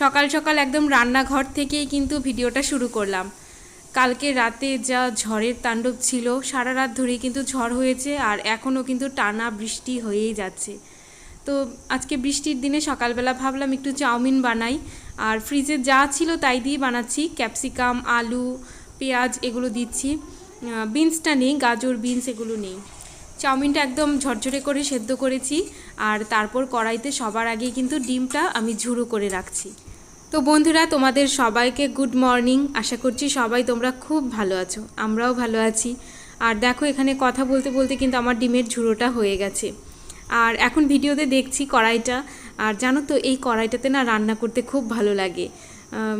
সকাল সকাল একদম রান্নাঘর থেকেই কিন্তু ভিডিওটা শুরু করলাম। কালকে রাতে যা ঝড়ের তাণ্ডব ছিল, সারা রাত ধরেই কিন্তু ঝড় হয়েছে আর এখনও কিন্তু টানা বৃষ্টি হয়েই যাচ্ছে। তো আজকে বৃষ্টির দিনে সকালবেলা ভাবলাম একটু চাউমিন বানাই। আর ফ্রিজে যা ছিল তাই দিয়ে বানাচ্ছি। ক্যাপসিকাম, আলু, পেঁয়াজ এগুলো দিচ্ছি। বিনসটা নেই, গাজর, বিনস এগুলো নেই। চাউমিনটা একদম ঝরঝরে করে সেদ্ধ করেছি। আর তারপর কড়াইতে সবার আগে কিন্তু ডিমটা আমি ঝুরো করে রাখছি। তো বন্ধুরা, তোমাদের সবাইকে গুড মর্নিং আশা করছি সবাই তোমরা খুব ভালো আছো, আমরাও ভালো আছি। আর দেখো, এখানে কথা বলতে বলতে কিন্তু আমার ডিমের ঝুড়োটা হয়ে গেছে। আর এখন ভিডিওতে দেখছি কড়াইটা। আর জানো তো, এই কড়াইটাতে না রান্না করতে খুব ভালো লাগে।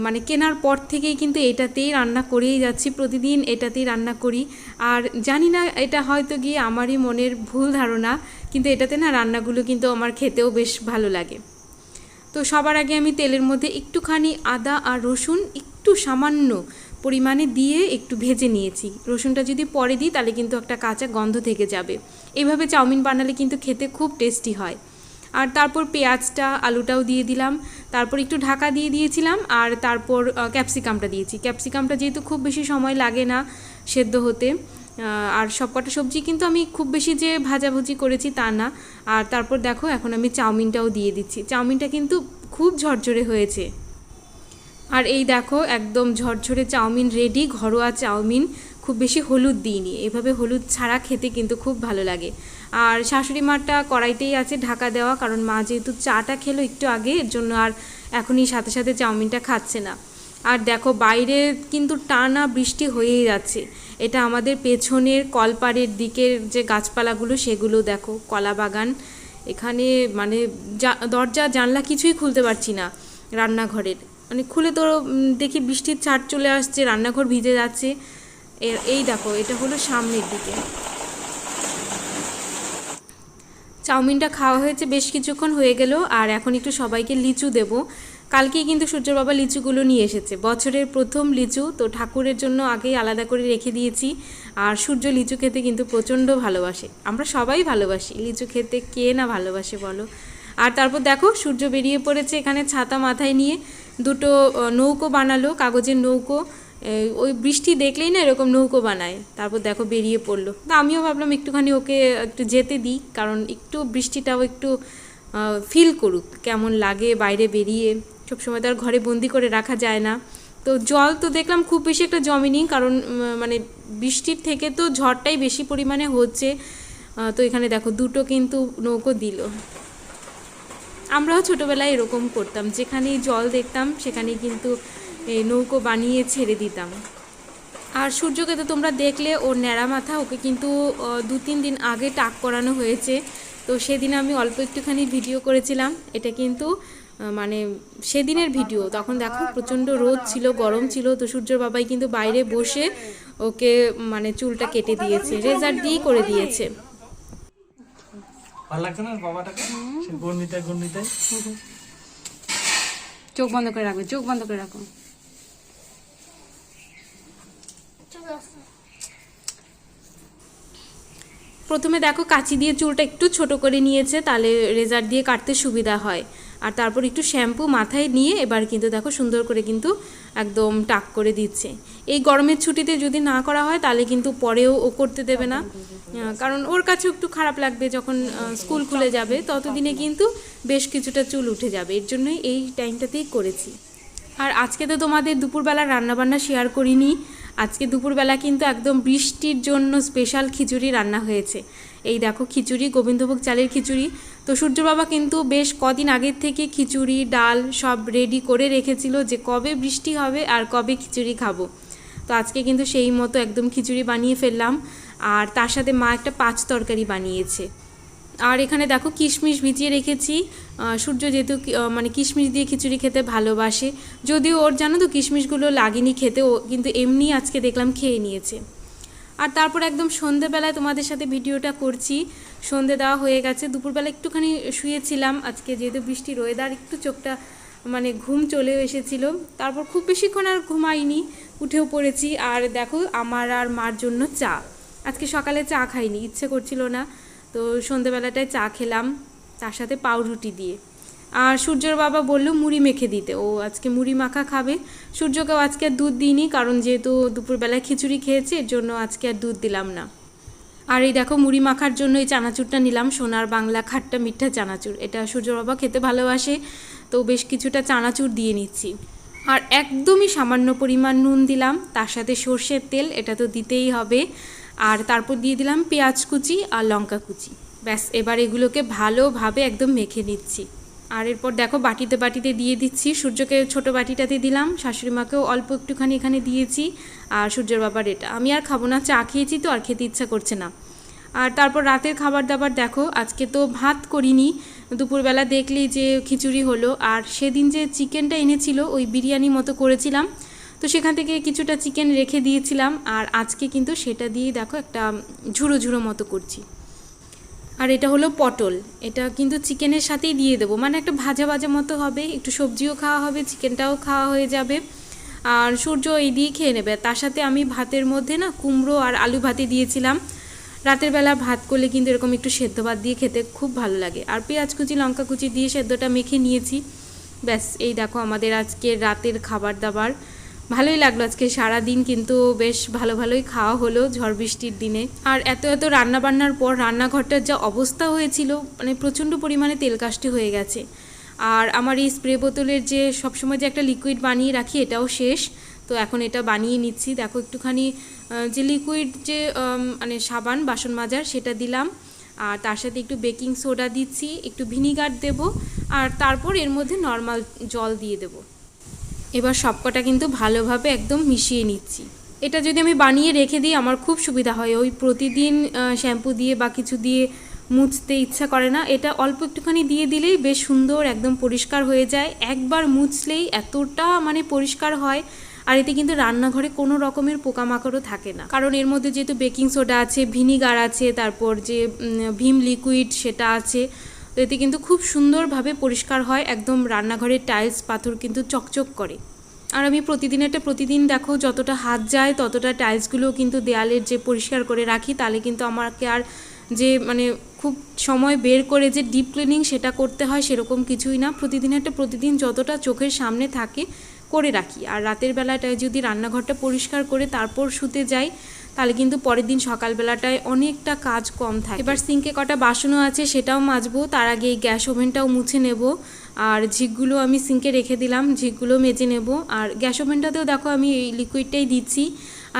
মানে কেনার পর থেকেই কিন্তু এটাতেই রান্না করেই যাচ্ছি, প্রতিদিন এটাতেই রান্না করি। আর জানি না, এটা হয়তো গিয়ে আমারই মনের ভুল ধারণা, কিন্তু এটাতে না রান্নাগুলো কিন্তু আমার খেতেও বেশ ভালো লাগে। তো সবার আগে আমি তেলের মধ্যে একটুখানি আদা আর রসুন একটু সামান্য পরিমাণে দিয়ে একটু ভেজে নিয়েছি। রসুনটা যদি পরে দিই তাহলে কিন্তু একটা কাঁচা গন্ধ থেকে যাবে। এইভাবে চাউমিন বানালে কিন্তু খেতে খুব টেস্টি হয়। আর তারপর পেঁয়াজটা, আলুটাও দিয়ে দিলাম। তারপর একটু ঢাকা দিয়ে দিয়েছিলাম আর তারপর ক্যাপসিকামটা দিয়েছি। ক্যাপসিকামটা যেহেতু খুব বেশি সময় লাগে না সেদ্ধ হতে আর সব কটা সবজি কিন্তু আমি খুব বেশি যে ভাজাভুজি করেছি তা না। আর তারপর দেখো, এখন আমি চাউমিনটাও দিয়ে দিচ্ছি। চাউমিনটা কিন্তু খুব ঝরঝরে হয়েছে। আর এই দেখো, একদম ঝরঝরে চাউমিন রেডি ঘরোয়া চাউমিন। খুব বেশি হলুদ দিইনি। এভাবে হলুদ ছাড়া খেতে কিন্তু খুব ভালো লাগে। আর শাশুড়ি মারটা কড়াইতেই আছে ঢাকা দেওয়া, কারণ মা যেহেতু চাটা খেলো একটু আগে, এর জন্য আর এখনই সাথে সাথে চাউমিনটা খাচ্ছে না। আর দেখো, বাইরে কিন্তু টানা বৃষ্টি হয়েই যাচ্ছে। এটা আমাদের পেছনের কলপাড়ের দিকের যে গাছপালাগুলো, সেগুলো দেখো, কলা বাগান। এখানে মানে দরজা, জানলা কিছুই খুলতে পারছি না রান্নাঘরের। মানে খুলে তো দেখি বৃষ্টির ছাট চলে আসছে, রান্নাঘর ভিজে যাচ্ছে। এই দেখো, এটা হলো সামনের দিকে। চাউমিনটা খাওয়া হয়েছে, বেশ কিছুক্ষণ হয়ে গেল, আর এখন একটু সবাইকে লিচু দেব। কালকেই কিন্তু সূর্যর বাবা লিচুগুলো নিয়ে এসেছে। বছরের প্রথম লিচু, তো ঠাকুরের জন্য আগেই আলাদা করে রেখে দিয়েছি। আর সূর্য লিচু খেতে কিন্তু প্রচণ্ড ভালোবাসে। আমরা সবাই ভালোবাসি। লিচু খেতে কে না ভালোবাসে বলো? আর তারপর দেখো, সূর্য বেরিয়ে পড়েছে এখানে ছাতা মাথায় নিয়ে। দুটো নৌকো বানালো, কাগজের নৌকো। ওই বৃষ্টি দেখলেই না এরকম নৌকো বানায়। তারপর দেখো বেরিয়ে পড়ল। তা আমিও ভাবলাম একটুখানি ওকে একটু যেতে দিই, কারণ একটু বৃষ্টিটাও একটু ফিল করুক, কেমন লাগে বাইরে বেরিয়ে। সবসময় তো আর ঘরে বন্দি করে রাখা যায় না। তো জল তো দেখলাম খুব বেশি একটা জমেনি কারণ মানে বৃষ্টির থেকে তো ঝড়টাই বেশি পরিমাণে হচ্ছে। তো এখানে দেখো দুটো কিন্তু নৌকো দিল। আমরাও ছোটোবেলায় এরকম করতাম, যেখানেই জল দেখতাম সেখানেই কিন্তু এই নৌকো বানিয়ে ছেড়ে দিতাম। আর সূর্যকে তো তোমরা দেখলে ওর ন্যাড়া মাথা, ওকে কিন্তু দু তিন দিন আগে টাক করানো হয়েছে। তো সেদিন আমি অল্প একটুখানি ভিডিও করেছিলাম, এটা কিন্তু মানে সেদিনের ভিডিও তখন দেখো প্রচণ্ড রোদ ছিল গরম ছিল তো সূর্যর বাবাই কিন্তু বাইরে বসে ওকে মানে চুলটা কেটে দিয়েছে রেজার দিয়েই করে দিয়েছে। ভালো লাগছে না বাবাটাকে? সে গন্ডিতে গন্ডিতে চোখ বন্ধ করে রাখবে চোখ বন্ধ করে রাখো। প্রথমে দেখো কাঁচি দিয়ে চুলটা একটু ছোট করে নিয়েছে তাহলে রেজার দিয়ে কাটতে সুবিধা হয়। আর তারপর একটু শ্যাম্পু মাথায় নিয়ে এবার কিন্তু দেখো সুন্দর করে কিন্তু একদম টাক করে দিচ্ছে। এই গরমের ছুটিতে যদি না করা হয়, তাহলে কিন্তু পরেও ও করতে দেবে না। কারণ ওর কাছে একটু খারাপ লাগবে যখন স্কুল খুলে যাবে, ততদিনে কিন্তু বেশ কিছুটা চুল উঠে যাবে। এর জন্যই এই টাইমটাতেই করেছি। আর আজকে তো তোমাদের দুপুরবেলা রান্নাবান্না শেয়ার করিনি। আজকে দুপুরবেলা কিন্তু একদম বৃষ্টির জন্য স্পেশাল খিচুড়ি রান্না হয়েছে। এই দেখো খিচুড়ি, গোবিন্দভোগ চালের খিচুড়ি। তো সূর্য বাবা কিন্তু বেশ কদিন আগের থেকে খিচুড়ি, ডাল সব রেডি করে রেখেছিল যে কবে বৃষ্টি হবে আর কবে খিচুড়ি খাব। তো আজকে কিন্তু সেই মতো একদম খিচুড়ি বানিয়ে ফেললাম। আর তার সাথে মা একটা পাঁচ তরকারি বানিয়েছে। আর এখানে দেখো কিশমিশ ভিজিয়ে রেখেছি। সূর্য যেহেতু মানে কিশমিশ দিয়ে খিচুড়ি খেতে ভালোবাসে। যদিও ওর জানো তো কিশমিশগুলো লাগেনি খেতে ও কিন্তু এমনি আজকে দেখলাম খেয়ে নিয়েছে। আর তারপর একদম সন্ধেবেলায় তোমাদের সাথে ভিডিওটা করছি। সন্ধে দেওয়া হয়ে গেছে। দুপুরবেলা একটুখানি শুয়েছিলাম। আজকে যেহেতু বৃষ্টির ওয়েদার একটু চোখটা মানে ঘুম চলেও এসেছিল। তারপর খুব বেশিক্ষণ আর ঘুমাইনি, উঠেও পড়েছি। আর দেখো, আমার আর মার জন্য চা। আজকে সকালে চা খাইনি, ইচ্ছে করছিল না। তো সন্ধেবেলাটায় চা খেলাম, তার সাথে পাউরুটি দিয়ে। আর সূর্যর বাবা বলল মুড়ি মেখে দিতে। ও আজকে মুড়ি মাখা খাবে। সূর্যকেও আজকে আর দুধ দিইনি, কারণ যেহেতু দুপুরবেলায় খিচুড়ি খেয়েছে, এর জন্য আজকে আর দুধ দিলাম না। আর এই দেখো, মুড়ি মাখার জন্য এই চানাচুরটা নিলাম, সোনার বাংলা খাট্টা মিঠা চানাচুর। এটা সূর্য বাবা খেতে ভালোবাসে, তো বেশ কিছুটা চানাচুর দিয়ে নিচ্ছি। আর একদমই সামান্য পরিমাণ নুন দিলাম, তার সাথে সর্ষের তেল, এটা তো দিতেই হবে। আর তারপর দিয়ে দিলাম পেঁয়াজ কুচি আর লঙ্কা কুচি। ব্যাস, এবার এগুলোকে ভালোভাবে একদম মেখে নিচ্ছি। আর এরপর দেখো বাটিতে বাটিতে দিয়ে দিচ্ছি। সূর্যকে ছোট বাটিটাতে দিলাম। শাশুড়ি মাকেও অল্প একটুখানি এখানে দিয়েছি। আর সূর্যের বাবার এটা। আমি আর খাব না, চা খেয়েছি তো, আর খেতে ইচ্ছা করছে না। আর তারপর রাতের খাবার দাবার দেখো, আজকে তো ভাত করিনি। দুপুরবেলা দেখলেই যে খিচুড়ি হলো। আর সেদিন যে চিকেনটা এনেছিল, ওই বিরিয়ানি মতো করেছিলাম। তো সেখান থেকে কিছুটা চিকেন রেখে দিয়েছিলাম। আর আজকে কিন্তু সেটা দিয়ে দেখো একটা ঝুড়ো ঝুড়ো মতো করছি। আর এটা হলো পটল। এটা কিন্তু চিকেনের সাথেই দিয়ে দেবো। মানে একটা ভাজা ভাজা মতো হবে। একটু সবজিও খাওয়া হবে, চিকেনটাও খাওয়া হয়ে যাবে। আর সূর্য এই দিয়ে খেয়ে নেবে। তার সাথে আমি ভাতের মধ্যে না কুমড়ো আর আলু ভাতে দিয়েছিলাম। রাতের বেলা ভাত করলে কিন্তু এরকম একটু সেদ্ধ ভাত দিয়ে খেতে খুব ভালো লাগে। আর পেঁয়াজ কুচি, লঙ্কা কুচি দিয়ে সেদ্ধটা মেখে নিয়েছি। ব্যাস, এই দেখো আমাদের আজকে রাতের খাবার দাবার। ভালোই লাগল আজকে সারা দিন কিন্তু বেশ ভালো ভালোই খাওয়া হলো ঝড় বৃষ্টির দিনে। আর এত এত রান্না বান্নার পর রান্নাঘরটার যা অবস্থা হয়েছিল মানে প্রচণ্ড পরিমাণে তেল কাশটি হয়ে গেছে। আর আমার এই স্প্রে বোতলের যে সবসময় যে একটা লিকুইড বানিয়ে রাখি, এটাও শেষ। তো এখন এটা বানিয়ে নিচ্ছি। দেখো একটুখানি যে লিকুইড যে মানে সাবান, বাসন মাজার, সেটা দিলাম। আর তার সাথে একটু বেকিং সোডা দিচ্ছি, একটু ভিনিগার দেব। আর তারপর এর মধ্যে নর্মাল জল দিয়ে দেবো। এবার সবকটা কিন্তু ভালোভাবে একদম মিশিয়ে নিচ্ছি। এটা যদি আমি বানিয়ে রেখে দিই, আমার খুব সুবিধা হয়। ওই প্রতিদিন শ্যাম্পু দিয়ে বা কিছু দিয়ে মুছতে ইচ্ছা করে না। এটা অল্প একটুখানি দিয়ে দিলেই বেশ সুন্দর, একদম পরিষ্কার হয়ে যায়। একবার মুছলেই এতটা মানে পরিষ্কার হয়। আর এতে কিন্তু রান্নাঘরে কোনো রকমের পোকামাকড়ও থাকে না। কারণ এর মধ্যে যেহেতু বেকিং সোডা আছে, ভিনিগার আছে, তারপর যে ভিম লিকুইড সেটা আছে তো এতে কিন্তু খুব সুন্দরভাবে পরিষ্কার হয়, একদম রান্নাঘরের টাইলস পাথর কিন্তু চকচক করে। আর আমি প্রতিদিনেরটা প্রতিদিন দেখো, যতটা হাত যায় ততটা টাইলসগুলো কিন্তু দেয়ালের যে পরিষ্কার করে রাখি, তাহলে কিন্তু আমাকে আর যে মানে খুব সময় বের করে যে ডিপ ক্লিনিং সেটা করতে হয় সেরকম কিছুই না। প্রতিদিন একটা প্রতিদিন যতটা চোখের সামনে থাকে করে রাখি। আর রাতের বেলাটায় যদি রান্নাঘরটা পরিষ্কার করে তারপর শুতে যাই তাহলে কিন্তু পরের দিন সকালবেলাটায় অনেকটা কাজ কম থাকে। এবার সিঙ্কে কটা বাসনও আছে সেটাও মাজবো, তার আগে এই গ্যাস ওভেনটাও মুছে নেব। আর ঝিকগুলো আমি সিঙ্কে রেখে দিলাম, ঝিকগুলো মেজে নেব। আর গ্যাস ওভেনটাতেও দেখো আমি এই লিকুইডটাই দিচ্ছি।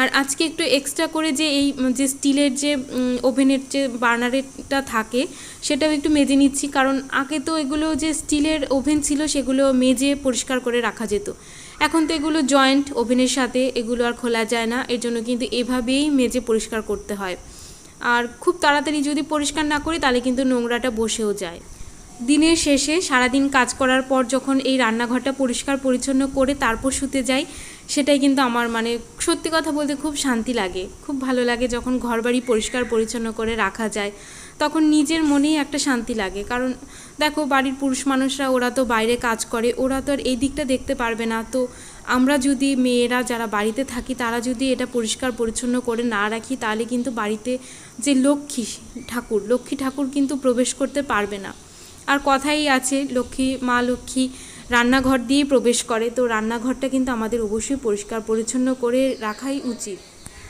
আর আজকে একটু এক্সট্রা করে যে এই যে স্টিলের যে ওভেনের যে বার্নারেরটা থাকে, সেটাও একটু মেজে নিচ্ছি। কারণ আগে তো এগুলো যে স্টিলের ওভেন ছিল সেগুলো মেজে পরিষ্কার করে রাখা যেত। এখন তো এগুলো জয়েন্ট ওভেনের সাথে এগুলো আর খোলা যায় না, এর জন্য কিন্তু এভাবেই মেজে পরিষ্কার করতে হয়। আর খুব তাড়াতাড়ি যদি পরিষ্কার না করি, তাহলে কিন্তু নোংরাটা বসেও যায়। দিনের শেষে সারাদিন কাজ করার পর যখন এই রান্নাঘরটা পরিষ্কার পরিচ্ছন্ন করে তারপর শুতে যাই সেটাই কিন্তু আমার মানে সত্যি কথা বলতে খুব শান্তি লাগে। খুব ভালো লাগে যখন ঘরবাড়ি পরিষ্কার পরিচ্ছন্ন করে রাখা যায়, তখন নিজের মনেই একটা শান্তি লাগে। কারণ দেখো বাড়ির পুরুষ মানুষরা, ওরা তো বাইরে কাজ করে, ওরা তো আর এই দিকটা দেখতে পারবে না। তো আমরা যদি মেয়েরা যারা বাড়িতে থাকি, তারা যদি এটা পরিষ্কার পরিচ্ছন্ন করে না রাখি, তাহলে কিন্তু বাড়িতে যে লক্ষ্মী ঠাকুর লক্ষ্মী ঠাকুর কিন্তু প্রবেশ করতে পারবে না। আর কথাই আছে, লক্ষ্মী, মা লক্ষ্মী রান্নাঘর দিয়েই প্রবেশ করে। তো রান্নাঘরটা কিন্তু আমাদের অবশ্যই পরিষ্কার, পরিচ্ছন্ন করে রাখাই উচিত।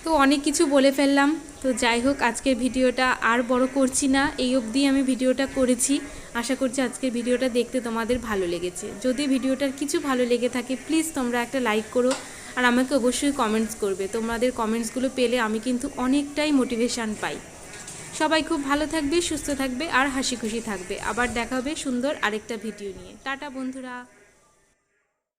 তো অনেক কিছু বলে ফেললাম। তো যাই হোক, আজকের ভিডিওটা আর বড় করছি না। এই অবধি আমি ভিডিওটা করেছি। আশা করছি আজকের ভিডিওটা দেখতে তোমাদের ভালো লেগেছে। যদি ভিডিওটার কিছু ভালো লেগে থাকে প্লিজ তোমরা একটা লাইক করো আর আমাকে অবশ্যই কমেন্টস করবে। তোমাদের কমেন্টসগুলো পেলে আমি কিন্তু অনেকটাই মোটিভেশান পাই। সবাই খুব ভালো থাকবে, সুস্থ থাকবে আর হাসি খুশি থাকবে। আবার দেখা হবে সুন্দর আরেকটা ভিডিও নিয়ে। টাটা বন্ধুরা।